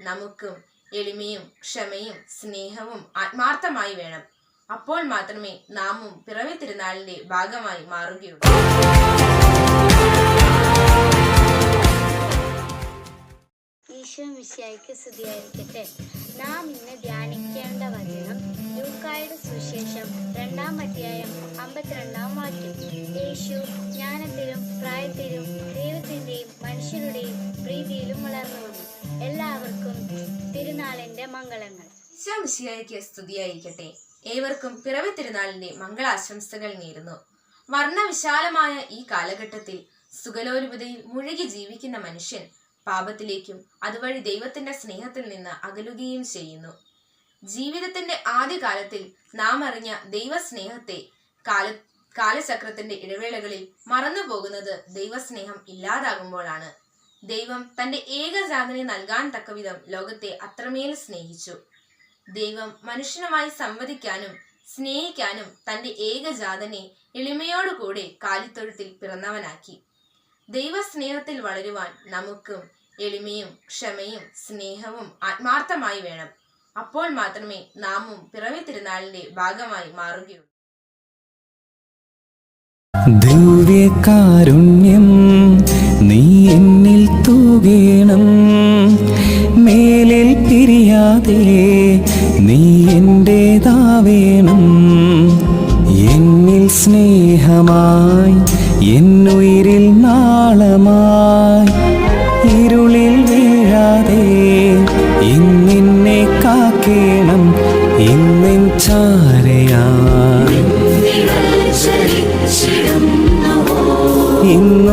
നമുക്കും എളിമയും ക്ഷമയും സ്നേഹവും ആത്മാർത്ഥമായി വേണം. അപ്പോൾ മാത്രമേ നാമും പിറവി തിരുനാളിന്റെ ഭാഗമായി മാറുകയുള്ളൂ. ഈശോ മിശിയായിക്ക് സ്തുതിയായിരിക്കട്ടെ. നാം ഇന്ന് ധ്യാനിക്കേണ്ട വചനം ലൂക്കായുടെ സുശേഷം രണ്ടാം അധ്യായം അമ്പത്തിരണ്ടാം വാക്യം. യേശു ജ്ഞാനത്തിലും പ്രായത്തിലും തിരുനാളിന്റെ മംഗളങ്ങൾ. ശംശിയായിക്ക് സ്തുതിയായിരിക്കട്ടെ. ഏവർക്കും പിറവി തിരുനാളിന്റെ മംഗളാശംസകൾ നേരുന്നു. വർണവിശാലമായ ഈ കാലഘട്ടത്തിൽ സുഖലോലുപതയിൽ മുഴുകി ജീവിക്കുന്ന മനുഷ്യൻ പാപത്തിലേക്കും അതുവഴി ദൈവത്തിന്റെ സ്നേഹത്തിൽ നിന്ന് അകലുകയും ചെയ്യുന്നു. ജീവിതത്തിന്റെ ആദ്യകാലത്തിൽ നാം അറിഞ്ഞ ദൈവസ്നേഹത്തെ കാല കാലചക്രത്തിന്റെ ഇടവേളകളിൽ മറന്നു പോകുന്നത് ദൈവസ്നേഹം ഇല്ലാതാകുമ്പോഴാണ്. ദൈവം തന്റെ ഏകജാതനെ നൽകാൻ തക്കവിധം ലോകത്തെ അത്രമേൽ സ്നേഹിച്ചു. ദൈവം മനുഷ്യനുമായി സംവദിക്കാനും സ്നേഹിക്കാനും തന്റെ ഏകജാതനെ എളിമയോടുകൂടെ കാലിത്തൊഴുത്തിൽ പിറന്നവനാക്കി. ദൈവസ്നേഹത്തിൽ വളരുവാൻ നമുക്കും എളിമയും ക്ഷമയും സ്നേഹവും ആത്മാർത്ഥമായി വേണം. അപ്പോൾ മാത്രമേ നാമും പിറവി തിരുനാളിന്റെ ഭാഗമായി മാറുകയുള്ളൂ. ദിവ്യകാരുണ്യം മേലിൽ പിരിയാതെ നീ എന്റേതാവേണം എന്നിൽ സ്നേഹമായി എന്നുയിരിൽ നാളമായി. ഇരുളിൽ വീഴാതെ ഇന്നിന്നെ കാക്കേണം ഇന്നിൻ ഇന്നും